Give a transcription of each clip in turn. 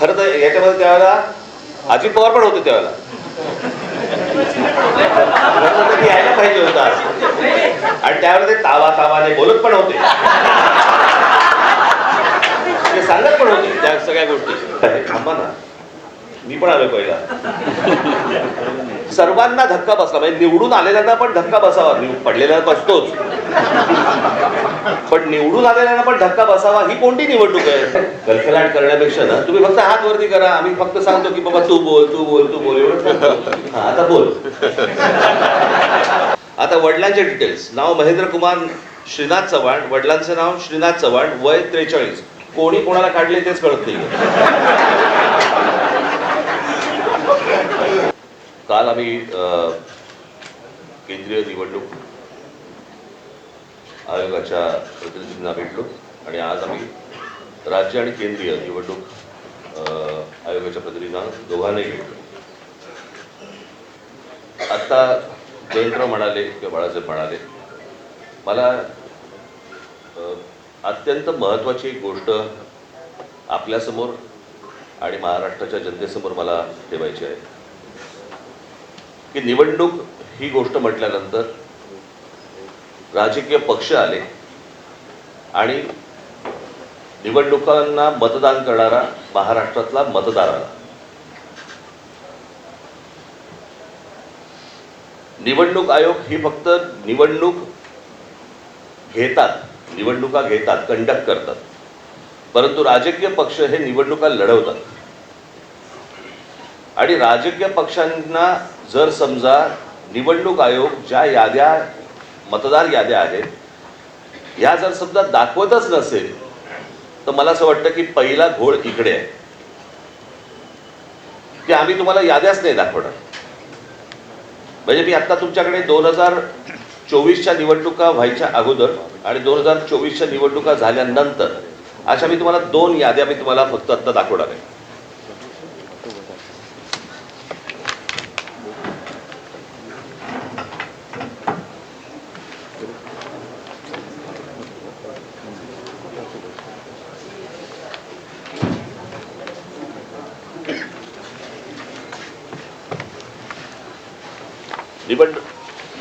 खरं तर याच्यामध्ये त्यावेळेला अजित पवार पण होते त्यावेळेला. यायला पाहिजे होतं आणि त्यावेळेला ते तावा तावाने बोलत पण होते. ते सांगत पण होते त्या सगळ्या गोष्टी. थांबा ना. मी पण आलोय पहिला. सर्वांना धक्का बसला. म्हणजे निवडून आलेल्यांना पण धक्का बसावा. पडलेला बसतोच. पण निवडून आलेल्यांना पण धक्का बसावा ही कोणती निवडणूक आहे? कलकलाट करण्यापेक्षा ना तुम्ही फक्त हात वरती करा. आम्ही फक्त सांगतो की बाबा तू बोल तू बोल तू बोल एवढं आता बोल. आता वडिलांचे डिटेल्स नाव महेंद्र कुमार श्रीनाथ चव्हाण. वडिलांचं नाव श्रीनाथ चव्हाण. वय त्रेचाळीस. कोणी कोणाला काढले तेच कळत नाही काल आम्ही केंद्रीय निवडणूक आयोगाच्या प्रतिनिधींना भेटलो आणि आज आम्ही राज्य आणि केंद्रीय निवडणूक आयोगाच्या प्रतिनिधींना दोघांनाही भेटलो. आता जयंतराव म्हणाले किंवा बाळासाहेब म्हणाले मला अत्यंत महत्त्वाची गोष्ट आपल्यासमोर आणि महाराष्ट्राच्या जनतेसमोर मला ठेवायची आहे. की निवडणूक ही गोष्ट म्हटल्यानंतर राजकीय पक्ष आले आणि निवडणुकांना मतदान करणारा महाराष्ट्रातला मतदार आला. निवडणूक आयोग ही फक्त निवडणूक घेतात निवडणुका घेतात कंडक्ट करतात. परंतु राजकीय पक्ष हे निवडणुका लढवतात. आणि राजकीय पक्षांना जर समजा निवडणूक आयोग ज्या याद्या मतदार याद्या आहेत ह्या जर समजा दाखवतच नसेल तर मला असं वाटतं की पहिला घोळ इकडे आहे. की आम्ही तुम्हाला याद्याच नाही दाखवणार. म्हणजे मी आता तुमच्याकडे दोन हजार चोवीसच्या निवडणुका व्हायच्या अगोदर आणि दोन हजार चोवीसच्या निवडणुका झाल्यानंतर अशा मी तुम्हाला दोन याद्या मी तुम्हाला फक्त आता दाखवणार आहे.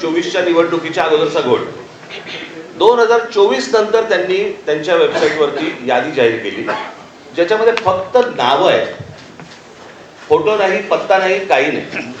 चोवीसच्या निवडणुकीच्या अगोदरचा घोट दोन हजार चोवीस नंतर त्यांनी त्यांच्या वेबसाईटवरती यादी जाहीर केली. ज्याच्यामध्ये फक्त नावं आहेत. फोटो नाही पत्ता नाही काही नाही.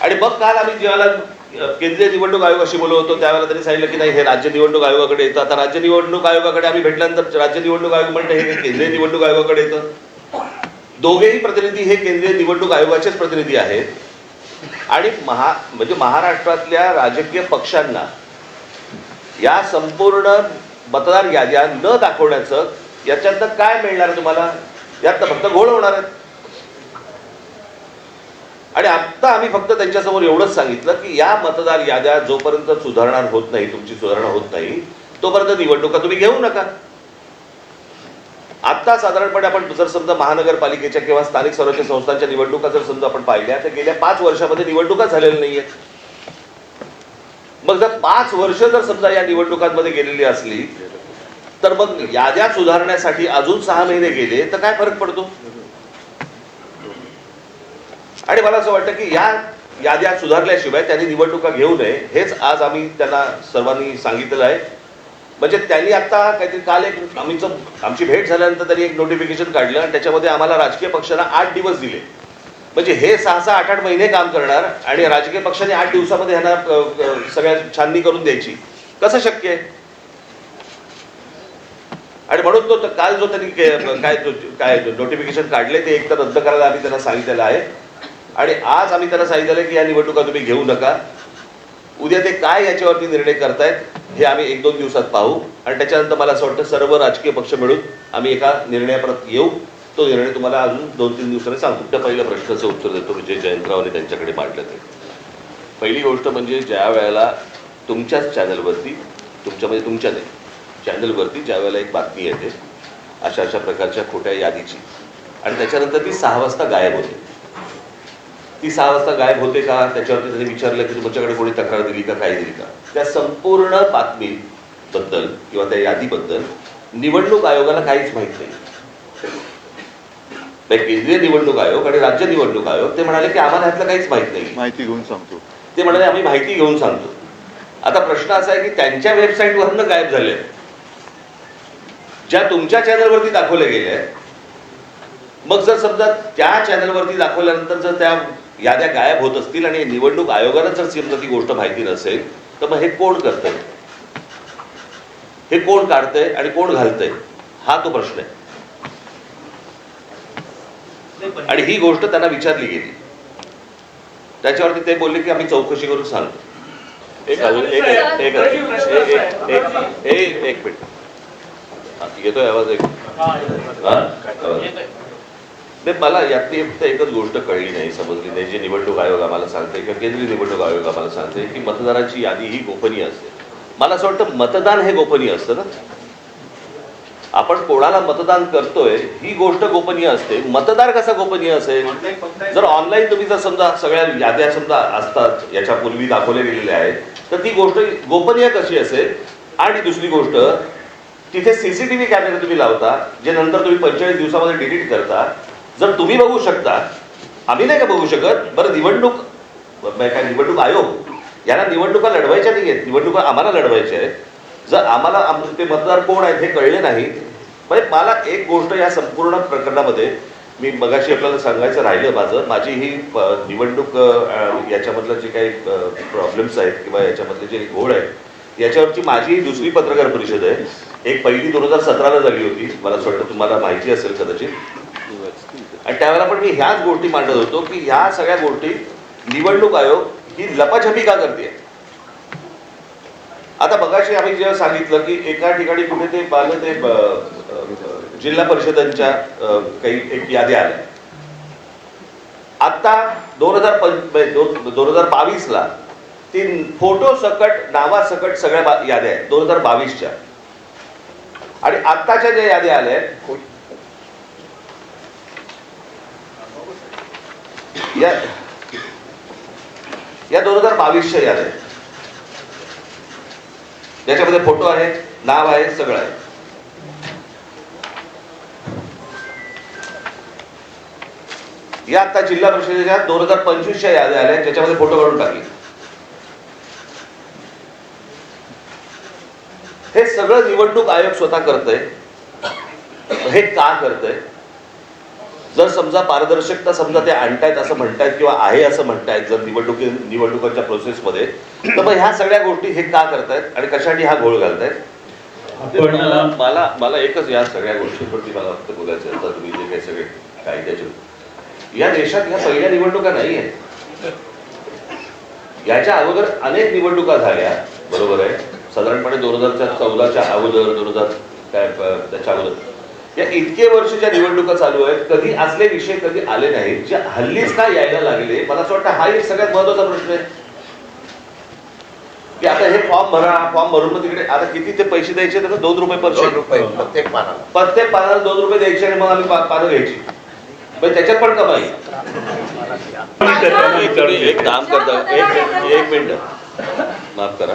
आणि मग काल आम्ही ज्यावेळेला केंद्रीय निवडणूक आयोगाशी बोललो होतो त्यावेळेला त्यांनी सांगितलं की नाही हे राज्य निवडणूक आयोगाकडे येतं. आता राज्य निवडणूक आयोगाकडे आम्ही भेटल्यानंतर राज्य निवडणूक आयोग म्हणते हे केंद्रीय निवडणूक आयोगाकडे येतं. दोघेही प्रतिनिधी हे केंद्रीय निवडणूक आयोगाचेच प्रतिनिधी आहेत. आणि महा म्हणजे महाराष्ट्रातल्या राजकीय पक्षांना या संपूर्ण मतदार याद्या न दाखवण्याचं याच्यातनं काय मिळणार तुम्हाला? यात फक्त घोळ होणार आहेत. आणि आता आम्ही फक्त त्यांच्यासमोर एवढंच सांगितलं की या मतदार याद्या जोपर्यंत सुधारणा होत नाही तुमची सुधारणा होत नाही तोपर्यंत निवडणुका तुम्ही घेऊ नका. आता साधारणपणे आपण जर समजा महानगरपालिकेच्या किंवा स्थानिक स्वराज्य संस्थांच्या निवडणुका जर समजा आपण पाहिल्या तर गेल्या पाच वर्षामध्ये निवडणुका झालेल्या नाहीये मग जर पाच वर्ष जर समजा या निवडणुकांमध्ये गेलेली असली तर मग याद्या सुधारण्यासाठी अजून सहा महिने गेले तर काय फरक पडतो? आणि मला असं वाटतं की या याद्या सुधारल्याशिवाय त्यांनी निवडणुका घेऊ नये हेच आज आम्ही त्यांना सर्वांनी सांगितलेलं आहे. म्हणजे त्यांनी आता काहीतरी काल एक आमचं आमची भेट झाल्यानंतर त्यांनी एक नोटिफिकेशन काढलं आणि त्याच्यामध्ये आम्हाला राजकीय पक्षांना आठ दिवस दिले. म्हणजे हे सहा सहा आठ आठ महिने काम करणार आणि राजकीय पक्षाने आठ दिवसामध्ये ह्यांना सगळ्या छाननी करून द्यायची. कसं शक्य आहे? आणि म्हणून तो काल जो त्यांनी काय काय नोटिफिकेशन काढले ते एक तर रद्द करायला आम्ही त्यांना सांगितलेलं आहे. आणि आज आम्ही त्यांना सांगितलेलं की या निवडणुका तुम्ही घेऊ नका. उद्या ते काय याच्यावरती निर्णय करतायत हे आम्ही एक दोन दिवसात पाहू. आणि त्याच्यानंतर मला असं वाटतं सर्व राजकीय पक्ष मिळून आम्ही एका निर्णयाप्रत येऊ. तो निर्णय तुम्हाला अजून दोन तीन दिवसांनी सांगतो. त्या पहिल्या प्रश्नाचं उत्तर देतो म्हणजे जयंतरावने त्यांच्याकडे मांडलं ते. पहिली गोष्ट म्हणजे ज्या वेळेला तुमच्याच चॅनलवरती तुमच्या म्हणजे तुमच्या नाही चॅनलवरती ज्या वेळेला एक बातमी येते अशा अशा प्रकारच्या खोट्या यादीची. आणि त्याच्यानंतर ती सहा वाजता गायब होते. ती सहा वाजता गायब होते का? त्याच्यावरती त्यांनी विचारलं की तुमच्याकडे कोणी तक्रार दिली का काय दिली का? त्या संपूर्ण बातमीबद्दल किंवा त्या यादीबद्दल निवडणूक आयोगाला काहीच माहीत नाही. केंद्रीय निवडणूक आयोग आणि राज्य निवडणूक आयोग ते म्हणाले की आम्हाला ह्यातलं काहीच माहीत नाही. माहिती घेऊन सांगतो. ते म्हणाले आम्ही माहिती घेऊन सांगतो. आता प्रश्न असा आहे की त्यांच्या वेबसाईटवरनं गायब झाले. ज्या तुमच्या चॅनलवरती दाखवले गेले मग जर समजा त्या चॅनलवरती दाखवल्यानंतर जर त्या याद्या गायब होत असतील आणि निवडणूक आयोगाला जर समजा ती गोष्ट माहिती नसेल तर मग हे कोण करत हे कोण काढतंय आणि कोण घालतंय? हा तो प्रश्न आहे. आणि ही गोष्ट त्यांना विचारली गेली. त्याच्यावरती ते बोलले की आम्ही चौकशी करून सांगतो. एक एक एक मिनिट. येतोय आवाज एक. हा ते मला यातली फक्त एकच गोष्ट कळली नाही समजली नाही. जे निवडणूक आयोग आम्हाला सांगते किंवा केंद्रीय निवडणूक आयोग आम्हाला सांगते की मतदाराची यादी ही गोपनीय असते. मला असं वाटतं मतदान हे गोपनीय असतं ना? आपण कोणाला मतदान करतोय ही गोष्ट गोपनीय असते. मतदार कसा गोपनीय असेल? जर ऑनलाईन तुम्ही जर समजा सगळ्या याद्या समजा असतात याच्यापूर्वी दाखवल्या गेलेल्या आहेत तर ती गोष्ट गोपनीय कशी असेल? आणि दुसरी गोष्ट तिथे सीसीटीव्ही कॅमेरे तुम्ही लावता जे नंतर तुम्ही पंचेचाळीस दिवसामध्ये डिलीट करता जर तुम्ही बघू शकता आम्ही नाही का बघू शकत बरं निवडणूक काय निवडणूक आयोग यांना निवडणुका लढवायच्या नाही आहेत निवडणुका आम्हाला लढवायच्या आहेत. जर आम्हाला आमचे ते मतदार कोण आहेत हे कळले नाही म्हणजे मला एक गोष्ट या संपूर्ण प्रकरणामध्ये मी मगाशी आपल्याला सांगायचं राहिलं माझं. माझी ही निवडणूक याच्यामधलं जे काही प्रॉब्लेम्स आहेत किंवा याच्यामधले जे घोळ आहेत याच्यावरची माझी ही दुसरी पत्रकार परिषद आहे. एक पहिली दोन हजार सतराला झाली होती. मला असं वाटतं तुम्हाला माहिती असेल कदाचित. आणि त्यावेळेला पण मी ह्याच गोष्टी मांडत होतो की ह्या सगळ्या गोष्टी निवडणूक आयोग ही लपाछपी का करते? आता बघाशी आम्ही जेव्हा सांगितलं की एका ठिकाणी कुठे ते बाल ते जिल्हा परिषदांच्या काही एक यादी आल्या. आता म्हणजे दोन हजार दोन हजार बावीसला ती फोटो सकट नावासकट सगळ्या याद्या आहेत दोन हजार बावीसच्या. आणि आत्ताच्या ज्या याद्या आल्या आहेत या या दोन हजार बावीसच्या याद आहेत याच्यामध्ये फोटो आहेत नाव आहे सगळं आहे. या आता जिल्हा परिषदेच्या दोन हजार पंचवीसच्या याद्या आल्या आहेत, ज्याच्यामध्ये फोटो काढून टाकले. हे सगळं निवडणूक आयोग स्वतः करतंय. हे का करतंय? जर समजा पारदर्शकता समजा ते आणतायत असं म्हणतायत किंवा आहे असं म्हणतायत जर निवडणुकी निवडणुकांच्या प्रोसेसमध्ये तर मग ह्या सगळ्या गोष्टी हे का करतायत आणि कशासाठी हा घोळ घालतायत? ते आपण मला मला एकच या सगळ्या गोष्टींवरती मला फक्त बोलायचं. आता तुम्ही जे काही सगळे कायद्याचे या देशात ह्या पहिल्या निवडणुका नाही आहेत. याच्या अगोदर अनेक निवडणुका झाल्या. बरोबर आहे. साधारणपणे दोन हजारच्या चौदाच्या अगोदर दोन हजार काय त्याच्या अगोदर. या इतके वर्षाच्या निवडणुका चालू आहेत कधी असले विषय कधी आले नाहीत जे हल्लीच का यायला लागले? मला असं वाटतं हा एक सगळ्यात महत्त्वाचा प्रश्न आहे. की आता हे फॉर्म भरा फॉर्म भरून मग तिकडे आता किती ते पैसे द्यायचे तर दोन रुपये पर दोन रुपये प्रत्येक पानाला. प्रत्येक पानाला दोन रुपये द्यायचे आणि मग आम्ही पा- पानं घ्यायची. पण त्याच्यात पण कमाई. तुम्ही एक काम करता एक एक मिनिट. माफ करा.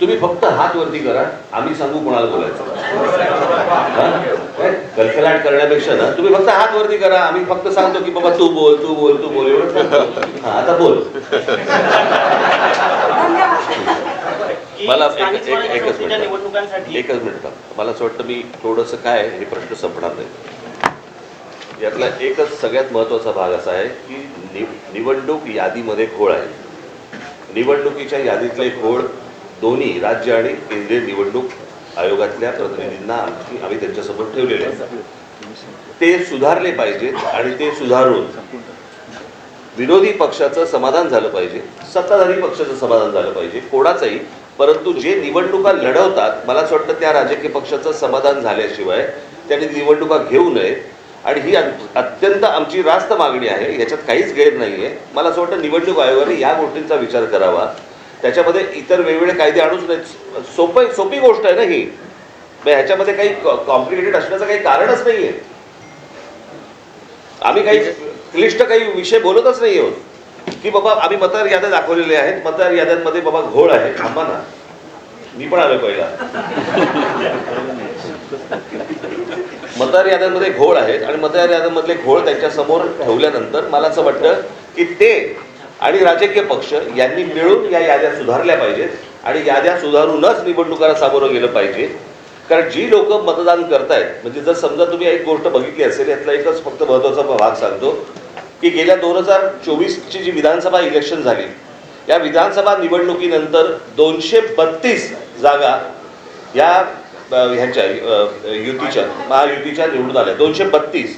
तुम्ही फक्त हात वरती करा आम्ही सांगू कोणाला बोलायचं. कलकलाट करण्यापेक्षा ना तुम्ही फक्त हात वरती करा आम्ही फक्त सांगतो की बाबा तू बोल तू बोल तू बोल एवढं हा आता बोल. मला एक- एकच मिनिट. एकच मिनिट मला असं वाटतं मी थोडंसं काय हे प्रश्न संपणार नाही. यातला एकच सगळ्यात महत्त्वाचा भाग असा आहे की निवडणूक यादीमध्ये घोळ आहे. निवडणुकीच्या यादीतले घोळ दोन्ही राज्य आणि केंद्रीय निवडणूक आयोगातल्या प्रतिनिधींना आमची आम्ही त्यांच्यासमोर ठेवलेले आहेत. ते सुधारले पाहिजेत आणि ते सुधारून विरोधी पक्षाचं समाधान झालं पाहिजे सत्ताधारी पक्षाचं समाधान झालं पाहिजे कोणाचंही. परंतु जे निवडणुका लढवतात मला असं वाटतं त्या राजकीय पक्षाचं समाधान झाल्याशिवाय त्यांनी निवडणुका घेऊ नये. आणि ही अत्यंत आमची रास्त मागणी आहे याच्यात काहीच गैर नाही आहे मला असं वाटतं निवडणूक आयोगाने या गोष्टींचा विचार करावा. त्याच्यामध्ये इतर वेगवेगळे कायदे आणूच नाहीत सोपं सोपी गोष्ट आहे ना ही. ह्याच्यामध्ये काही कॉम्प्लिकेटेड असण्याचं काही कारणच नाही आहे आम्ही काही क्लिष्ट काही विषय बोलतच नाही आहोत की बाबा आम्ही मतदार याद्या दाखवलेल्या आहेत. मतदार याद्यांमध्ये बाबा घोळ आहे. थांबा ना. मी पण आलोय पहिला. मतदार याद्यांमध्ये घोळ आहेत आणि मतदार याद्यांमधले घोळ त्यांच्यासमोर ठेवल्यानंतर मला असं वाटतं की ते आणि राजकीय पक्ष यांनी मिळून या याद्या सुधारल्या पाहिजेत आणि याद्या सुधारूनच निवडणुकाला सामोरं गेलं पाहिजे. कारण जी लोक मतदान करतायत म्हणजे जर समजा तुम्ही एक गोष्ट बघितली असेल यातला एकच फक्त महत्त्वाचा भाग सांगतो की गेल्या दोन हजार चोवीसची जी विधानसभा इलेक्शन झाली या विधानसभा निवडणुकीनंतर दोनशे बत्तीस जागा या ह्यांच्या युतीच्या महायुतीच्या निवडून आल्या. दोनशे बत्तीस.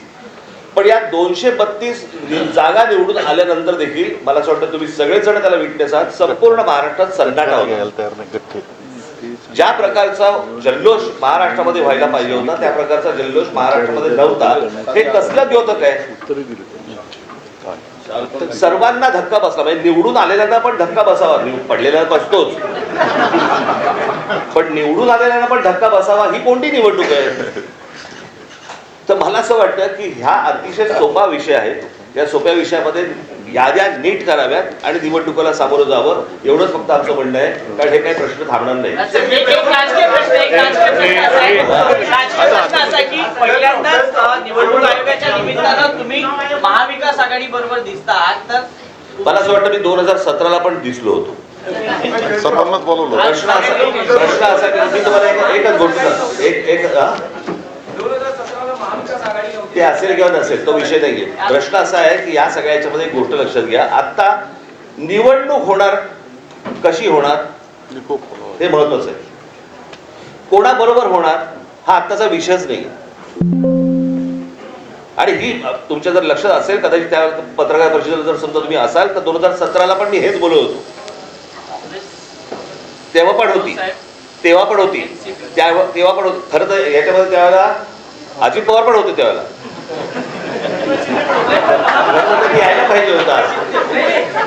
पण या दोनशे बत्तीस जागा निवडून आल्यानंतर देखील मला असं वाटतं तुम्ही सगळेजण त्याला विटनेस आहात. संपूर्ण महाराष्ट्रात सन्नाटा होता ज्या प्रकारचा जल्लोष महाराष्ट्रामध्ये व्हायला पाहिजे होता त्या प्रकारचा जल्लोष महाराष्ट्रामध्ये नव्हता. हे कसलं द्योतक आहे? सर्वांना धक्का बसला. म्हणजे निवडून आलेल्यांना पण धक्का बसावा. पडलेल्यांना बसतोच. पण निवडून आलेल्यांना पण धक्का बसावा ही कोणती निवडणूक आहे? तर मला असं वाटतं की ह्या अतिशय सोपा विषय आहे. या सोप्या विषयामध्ये याद्या नीट कराव्यात आणि निवडणुकीला सामोरं जावं. एवढंच फक्त आमचं म्हणणं आहे. कारण हे काही प्रश्न थांबणार नाही. पहिल्यांदाच निवडणूक आयोगाच्या निमित्तानं तुम्ही महाविकास आघाडी बरोबर दिसता आहात तर मला असं वाटतं मी दोन हजार सतराला पण दिसलो होतो. सर्वांनाच बोलवलं. प्रश्न असा प्रश्न असा की मी तुम्हाला एक- एकच गोष्ट सांगतो. एक एक? ते असेल किंवा नसेल तो विषय नाहीये. प्रश्न असा आहे की या सगळ्या याच्यामध्ये एक गोष्ट लक्षात घ्या. आता निवडणूक होणार कशी होणार? हे महत्वाचं आहे. कोणाबरोबर होणार हा आत्ताचा विषयच नाही आणि ही तुमच्या जर लक्षात असेल कदाचित त्या पत्रकार परिषदेला जर समजा तुम्ही असाल तर दोन हजार सतराला पण मी हेच बोलत होतो. तेव्हा पण होती. तेव्हा पण होती. त्या तेव्हा पण होती. खरं तर याच्यामध्ये त्यावेळेला अजित पवार पण होते त्यावेळेला. यायला पाहिजे होतं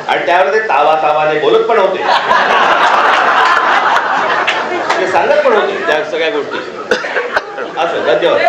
आणि त्यावर ते तावा तावाने बोलत पण होते. ते सांगत पण होते त्या सगळ्या गोष्टी. असं धन्यवाद.